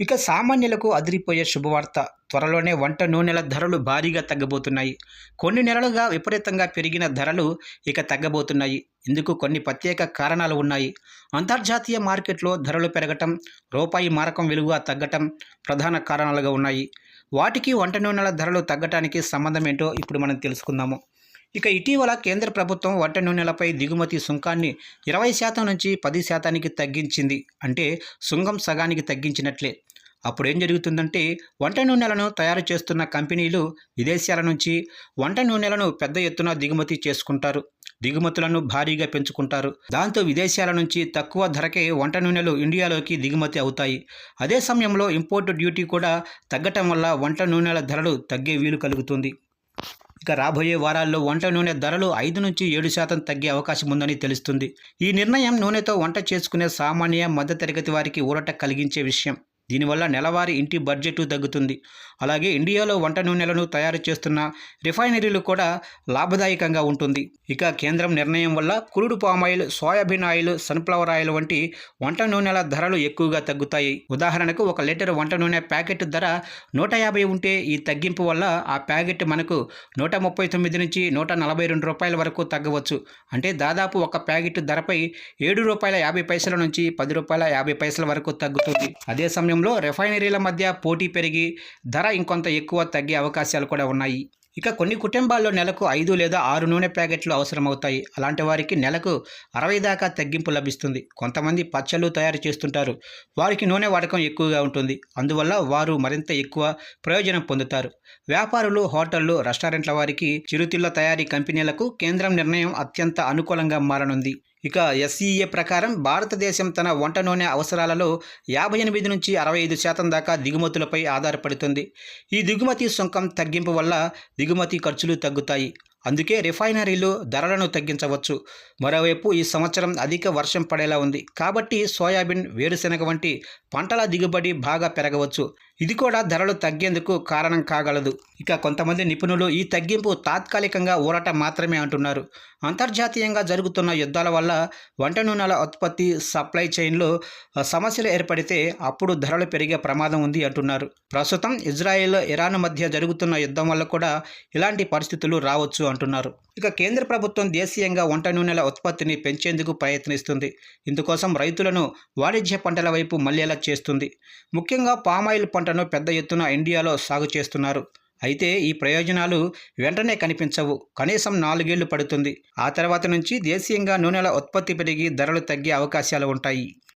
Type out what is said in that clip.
ఇక సామాన్యులకు అదిరిపోయే శుభవార్త. త్వరలోనే వంట నూనెల ధరలు భారీగా తగ్గబోతున్నాయి. కొన్ని నెలలుగా విపరీతంగా పెరిగిన ధరలు ఇక తగ్గబోతున్నాయి. ఇందుకు కొన్ని ప్రత్యేక కారణాలు ఉన్నాయి. అంతర్జాతీయ మార్కెట్లో ధరలు పెరగటం రూపాయి మారకం విలువ తగ్గటం ప్రధాన కారణాలుగా ఉన్నాయి. వాటికి వంట నూనెల ధరలు తగ్గటానికి సంబంధం ఏంటో ఇప్పుడు మనం తెలుసుకుందాము. ఇక ఇటీవల కేంద్ర ప్రభుత్వం వంట నూనెలపై దిగుమతి సుంకాన్ని ఇరవై శాతం నుంచి పది శాతానికి తగ్గించింది. అంటే సుంకం సగానికి తగ్గించినట్లే. అప్పుడు ఏం జరుగుతుందంటే వంట నూనెలను తయారు చేస్తున్న కంపెనీలు విదేశాల నుంచి వంట నూనెలను పెద్ద ఎత్తున దిగుమతి చేసుకుంటారు. దిగుమతులను భారీగా పెంచుకుంటారు. దాంతో విదేశాల నుంచి తక్కువ ధరకే వంట నూనెలు ఇండియాలోకి దిగుమతి అవుతాయి. అదే సమయంలో ఇంపోర్ట్ డ్యూటీ కూడా తగ్గటం వల్ల వంట నూనెల ధరలు తగ్గే వీలు కలుగుతుంది. ఇక రాబోయే వారాల్లో వంట నూనె ధరలు ఐదు నుంచి ఏడు శాతం తగ్గే అవకాశం ఉందని తెలుస్తుంది. ఈ నిర్ణయం నూనెతో వంట చేసుకునే సామాన్య మధ్యతరగతి వారికి ఊరట కలిగించే విషయం. దీనివల్ల నెలవారీ ఇంటి బడ్జెట్ తగ్గుతుంది. అలాగే ఇండియాలో వంట నూనెలను తయారు చేస్తున్న రిఫైనరీలు కూడా లాభదాయకంగా ఉంటుంది. ఇక కేంద్రం నిర్ణయం వల్ల కురుడు palm oil soybean oil sunflower oil వంటి వంట నూనెల ధరలు ఎక్కువగా తగ్గుతాయి. ఉదాహరణకు ఒక లీటర్ వంట నూనె ప్యాకెట్ ధర నూట యాభై ఉంటే ఈ తగ్గింపు వల్ల ఆ ప్యాకెట్ మనకు నూట ముప్పై తొమ్మిది నుంచి నూట నలభై రెండు రూపాయల వరకు తగ్గవచ్చు. అంటే దాదాపు ఒక ప్యాకెట్ ధరపై ఏడు రూపాయల యాభై పైసల నుంచి పది రూపాయల యాభై పైసల వరకు తగ్గుతుంది. అదే సమయంలో రిఫైనరీల మధ్య పోటీ పెరిగి ధర ఇంకొంత ఎక్కువ తగ్గే అవకాశాలు కూడా ఉన్నాయి. ఇక కొన్ని కుటుంబాల్లో నెలకు ఐదు లేదా ఆరు నూనె ప్యాకెట్లు అవసరమవుతాయి. అలాంటి వారికి నెలకు అరవై దాకా తగ్గింపు లభిస్తుంది. కొంతమంది పచ్చళ్ళు తయారు చేస్తుంటారు. వారికి నూనె వాడకం ఎక్కువగా ఉంటుంది. అందువల్ల వారు మరింత ఎక్కువ ప్రయోజనం పొందుతారు. వ్యాపారులు హోటళ్ళు రెస్టారెంట్ల వారికి చిరుతిళ్ళ తయారీ కంపెనీలకు కేంద్రం నిర్ణయం అత్యంత అనుకూలంగా మారనుంది. ఇక ఎస్సీఏ ప్రకారం భారతదేశం తన వంట నూనె అవసరాలలో యాభై ఎనిమిది నుంచి అరవై ఐదు శాతం దాకా దిగుమతులపై ఆధారపడుతుంది. ఈ దిగుమతి సుంకం తగ్గింపు వల్ల దిగుమతి ఖర్చులు తగ్గుతాయి. అందుకే రిఫైనరీలు ధరలను తగ్గించవచ్చు. మరోవైపు ఈ సంవత్సరం అధిక వర్షం పడేలా ఉంది. కాబట్టి సోయాబీన్ వేరుశెనగ వంటి పంటల దిగుబడి బాగా పెరగవచ్చు. ఇది కూడా ధరలు తగ్గేందుకు కారణం కాగలదు. ఇక కొంతమంది నిపుణులు ఈ తగ్గింపు తాత్కాలికంగా ఊరట మాత్రమే అంటున్నారు. అంతర్జాతీయంగా జరుగుతున్న యుద్ధాల వల్ల వంట నూనెల ఉత్పత్తి సప్లై చైన్లో సమస్యలు ఏర్పడితే అప్పుడు ధరలు పెరిగే ప్రమాదం ఉంది అంటున్నారు. ప్రస్తుతం ఇజ్రాయెల్ ఇరాన్ మధ్య జరుగుతున్న యుద్ధం వల్ల కూడా ఇలాంటి పరిస్థితులు రావచ్చు అంటున్నారు. ఇక కేంద్ర ప్రభుత్వం దేశీయంగా వంట నూనెల ఉత్పత్తిని పెంచేందుకు ప్రయత్నిస్తుంది. ఇందుకోసం రైతులను వాణిజ్య పంటల వైపు మళ్ళేలా చేస్తుంది. ముఖ్యంగా పామాయిల్ పంట పంటను పెద్ద ఎత్తున ఇండియాలో సాగు చేస్తున్నారు. అయితే ఈ ప్రయోజనాలు వెంటనే కనిపించవు. కనీసం నాలుగేళ్ళు పడుతుంది. ఆ తర్వాత నుంచి దేశీయంగా నూనెల ఉత్పత్తి పెరిగి ధరలు తగ్గే అవకాశాలు ఉంటాయి.